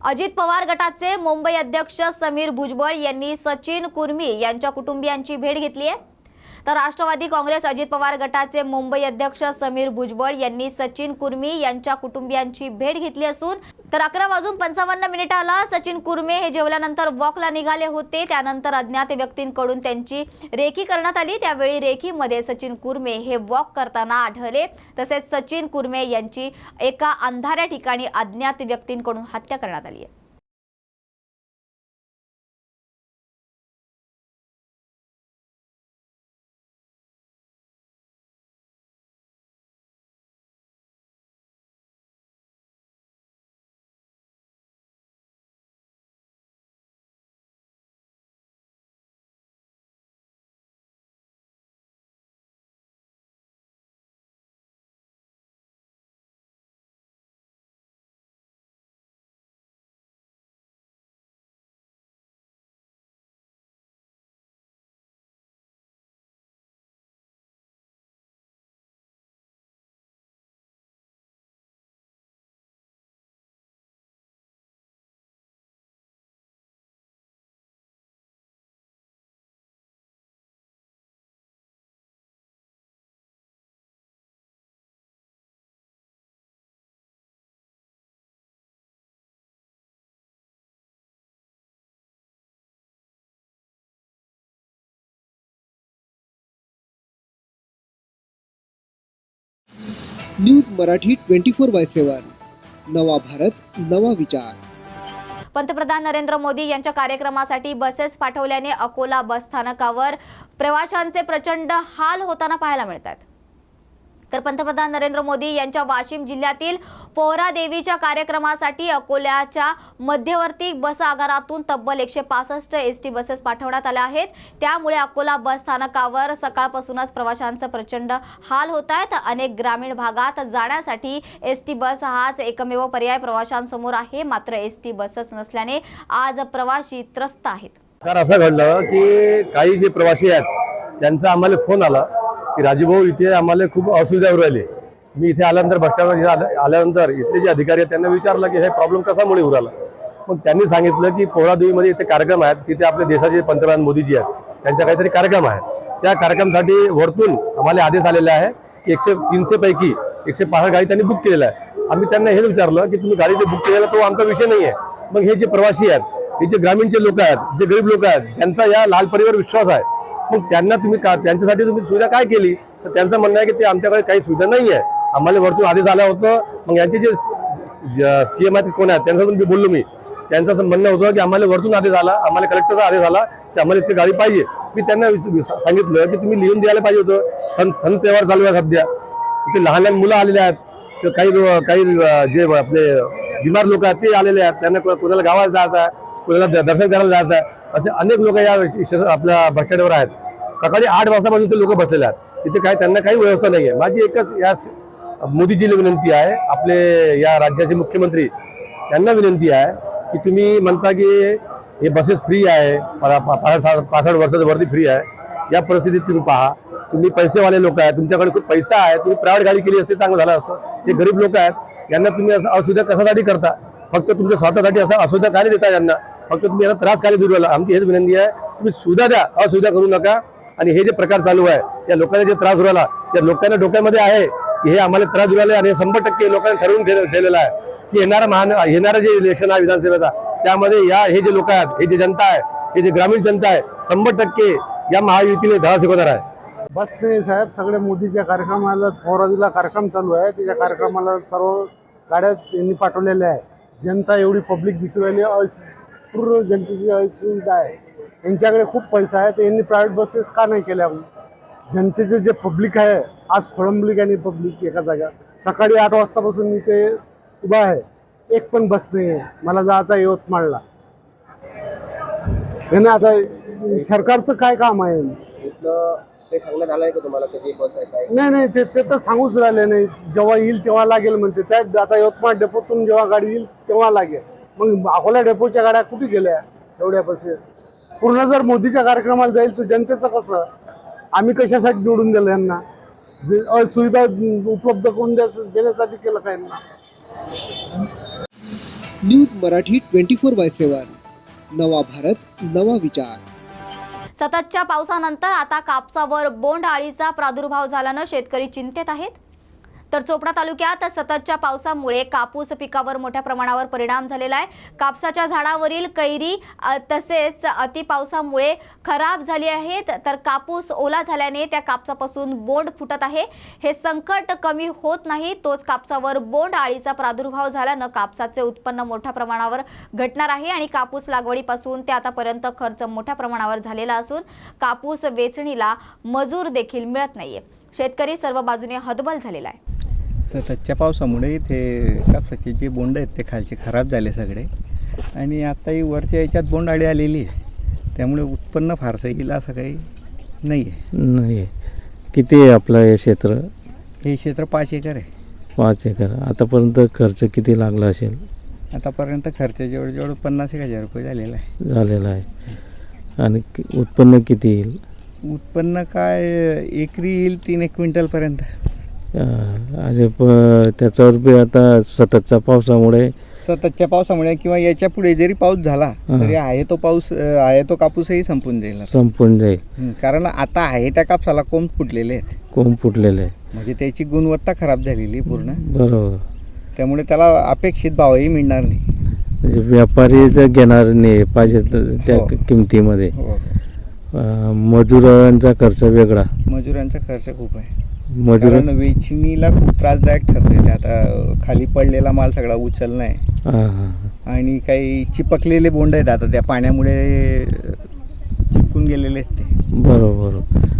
अजित पवार गटाचे मुंबई अध्यक्ष समीर भुजबळ यांनी सचिन कुर्मी यांच्या कुटुंबियांची भेट घेतली आहे. तर राष्ट्रवादी काँग्रेस अजित पवार गटाचे मुंबई अध्यक्ष समीर भुजबळ यांनी सचिन कुर्मी यांच्या कुटुंबियांची भेट घेतली असून तर अकरा वाजून पंचावन्न मिनिटाला सचिन कुर्मे हे जेवल्यानंतर वॉकला निघाले होते. त्यानंतर अज्ञात व्यक्तींकडून त्यांची रेखी करण्यात आली. त्यावेळी रेखीमध्ये सचिन कुर्मे हे वॉक करताना आढळले. तसेच सचिन कुर्मे यांची एका अंधाऱ्या ठिकाणी अज्ञात व्यक्तींकडून हत्या करण्यात आली आहे. News Marathi twenty four by seven. नवा भारत नवा विचार. पंतप्रधान नरेंद्र मोदी यांच्या कार्यक्रमासाठी बसेस पाठवल्याने अकोला बस स्थानकावर प्रवाशांचे प्रचंड हाल होताना पाहायला मिळतात. तर पंतप्रधान नरेंद्र मोदी यांच्या वाशिम जिल्ह्यातील पोहरा देवीच्या कार्यक्रमासाठी अकोल्याच्या मध्यवर्ती बस आगारातून तब्बल एकशे पासष्ट एस टी बसेस पाठवण्यात आल्या आहेत. त्यामुळे अकोला बस स्थानकावर सकाळपासूनच प्रवाशांचा प्रचंड हाल होत आहेत. अनेक ग्रामीण भागात जाण्यासाठी एस टी बस हाच एकमेव पर्याय प्रवाशांसमोर आहे. मात्र एस टी बसच नसल्याने आज प्रवाशी त्रस्त आहेत. कारण असं घडलं की काही जे प्रवासी आहेत त्यांचा आम्हाला फोन आला. की राजूभाऊ इथे आम्हाला खूप असुविधा होऊ राहिली. मी इथे आल्यानंतर भ्रष्टाचार इथे आल्यानंतर इथले जे अधिकारी आहेत त्यांना विचारलं की हे प्रॉब्लेम कशामुळे होऊ राहिला? मग त्यांनी सांगितलं की पोहरादेवीमध्ये इथे कार्यक्रम आहेत तिथे आपले देशाचे पंतप्रधान मोदीजी आहेत त्यांचा काहीतरी कार्यक्रम आहे त्या कार्यक्रमासाठी वरतून आम्हाला आदेश आलेला आहे की एकशे तीनशेपैकी एकशे पासष्ट गाडी त्यांनी बुक केलेलं आहे आम्ही त्यांना हेच विचारलं की तुम्ही गाडी जे बुक केलेला तो आमचा विषय नाही आहे. मग हे जे प्रवासी आहेत हे जे ग्रामीणचे लोक आहेत जे गरीब लोक आहेत ज्यांचा या लाल परिवार विश्वास आहे मग त्यांना तुम्ही का त्यांच्यासाठी तुम्ही सुविधा काय केली? तर त्यांचं म्हणणं आहे की ते आमच्याकडे काही सुविधा नाही आहे आम्हाला वरतून आदेश आला होतं. मग यांचे जे सी एम आहेत कोण आहेत त्यांच्यातून मी बोललो मी. त्यांचं असं म्हणणं होतं की आम्हाला वरतून आदेश आला आम्हाला कलेक्टरचा आदेश आला की आम्हाला इतकी गाडी पाहिजे. मी त्यांना विस- सांगितलं की तुम्ही लिहून द्यायला पाहिजे होतं. सण सण तेव्हार चालू आहे सध्या. इथे लहान लहान मुलं आलेले आहेत. तर काही काही जे आपले बिमार लोक आहेत ते आलेले आहेत. त्यांना को- कोणाला गावात जायचं आहे कोणाला द- दर्शन करायला जायचं आहे. असे अनेक लोक या शहर- आपल्या बस स्टँडवर आहेत. सकाळी आठ वाजतापासून ते लोक बसलेले आहेत. तिथे काय त्यांना काही व्यवस्था नाही आहे. माझी एकच या मोदीजीला विनंती आहे आपले या राज्याचे मुख्यमंत्री त्यांना विनंती आहे की तुम्ही म्हणता की हे बसेस फ्री आहे पासष्ट वर्षाच्या वरती फ्री आहे. या परिस्थितीत तुम्ही पहा. तुम्ही पैसेवाले लोक आहेत तुमच्याकडे खूप पैसा आहे तुम्ही प्रायव्हेट गाडी केली असते चांगलं झालं असतं. जे गरीब लोक आहेत यांना तुम्ही असं असुविधा कशासाठी करता? फक्त तुमच्या स्वतःसाठी असं असुविधा काय देता यांना? फक्त तुम्ही यांना त्रास काय दूर आमची हेच विनंती आहे तुम्ही सुविधा द्या असुविधा करू नका. आणि हे जे प्रकार चालू आहे या लोकांना जे त्रास उराला या लोकांना डोक्यामध्ये आहे की हे आम्हाला त्रास उराले आणि शंभर टक्के लोकांनी ठरवून ठेवलेलं आहे की येणारा महान येणारा जे इलेक्शन आहे विधानसभेचा त्यामध्ये या हे जे लोक आहेत हे जे जनता आहे हे जे ग्रामीण जनता आहे शंभर टक्के या महायुतीने धडा शिकवणार आहे बस नाही साहेब सगळे मोदीच्या कार्यक्रमाला फोराजीला कार्यक्रम चालू आहे. त्याच्या कार्यक्रमाला सर्व गाड्या त्यांनी पाठवलेल्या आहे जनता एवढी पब्लिक दिसून राहिली अस- पूर्ण जनतेची असुविधा आहे. यांच्याकडे खूप पैसा आहे तर यांनी प्रायव्हेट बसेस का नाही केल्या? जनतेचे जे पब्लिक आहे आज खोळंबली आणि पब्लिक एका जाग्यावर सकाळी आठ वाजतापासून मी ते उभा आहे. एक पण बस नाही आहे. मला जायचा यवतमाळला हे ना आता सरकारचं काय काम आहे? इथलं ते सांगण्यात आलंय का तुम्हाला कधी बस आहे काय? नाही नाही ते ते तर सांगूच राहिले नाही. जेव्हा येईल तेव्हा लागेल म्हणते. त्या आता यवतमाळ डेपोतून जेव्हा गाडी येईल तेव्हा लागेल. मग अकोला डेपोच्या गाड्या कुठे गेल्या? एवढ्या बसेस पूर्ण जर मोदीच्या कार्यक्रमाला जाईल तर जनतेचं कसं? आम्ही कशासाठी निवडून दिलं यांना? जे सुविधा उपलब्ध करून देण्यासाठी केलं काय यांना? News Marathi twenty four by seven. नवा भारत नवा विचार. सततच्या पावसानंतर आता कापसावर बोंड अळीचा प्रादुर्भाव झाल्यानं शेतकरी चिंतेत आहेत. तर चोपडा तालुक्यात सततच्या पावसामुळे कापूस पिकावर मोठ्या प्रमाणावर परिणाम झालेला आहे. कापसाच्या झाडावरील कैरी तसेच अति पावसामुळे खराब झाली आहेत. तर कापूस ओला झाल्याने त्या कापसापासून बोंड फुटत आहे. हे संकट कमी होत नाही तोच कापसावर बोंड आळीचा प्रादुर्भाव झाल्यानं कापसाचे उत्पन्न मोठ्या प्रमाणावर घटणार आहे आणि कापूस लागवडीपासून ते आतापर्यंत खर्च मोठ्या प्रमाणावर झालेला असून कापूस वेचणीला मजूर देखील मिळत नाहीये. शेतकरी सर्व बाजूने हतबल झालेला आहे. सततच्या पावसामुळे इथे कापसाचे जे बोंड आहेत ते खालचे खराब झाले सगळे. आणि आत्ताही वरच्या याच्यात बोंडाळी आलेली आहे. त्यामुळे उत्पन्न फारसं येईल असं काही नाही आहे. नाही किती आहे आपलं हे क्षेत्र? हे क्षेत्र पाच एकर आहे. पाच एकर. आतापर्यंत खर्च किती लागला असेल? आतापर्यंत खर्च जवळजवळ पन्नास एक हजार रुपये झालेला आहे. झालेला आहे. आणि कि- उत्पन्न किती येईल? उत्पन्न काय एकरी येईल तीन एक क्विंटलपर्यंत? आणि प त्याच्यावर बी आता सततच्या पावसामुळे सततच्या पावसामुळे किंवा याच्यापुढे जरी पाऊस झाला हां. तरी आहे तो पाऊस अं, आहे तो कापूसही संपून जाईल आता. संपून जाईल. हं, कारण आता आहे त्या कापसाला कोंब फुटलेले आहेत. कोंब फुटलेलं आहे म्हणजे त्याची गुणवत्ता खराब झालेली पूर्ण. बरोबर. त्यामुळे त्याला अपेक्षित भावही मिळणार नाही. म्हणजे व्यापारी जर घेणार नाही पाहिजे तर त्या हो. किमतीमध्ये. हो. अं, मजुरांचा खर्च वेगळा. मजुरांचा खर्च खूप आहे. मजूर कारण वेचणीला खूप त्रासदायक ठरतोय ते. आता खाली पडलेला माल सगळा उचलणं आहे. हां हां आणि काही चिपकलेले बोंड आहेत आता त्या पाण्यामुळे चिपकून गेलेले आहेत ते. बरोबर बरोबर.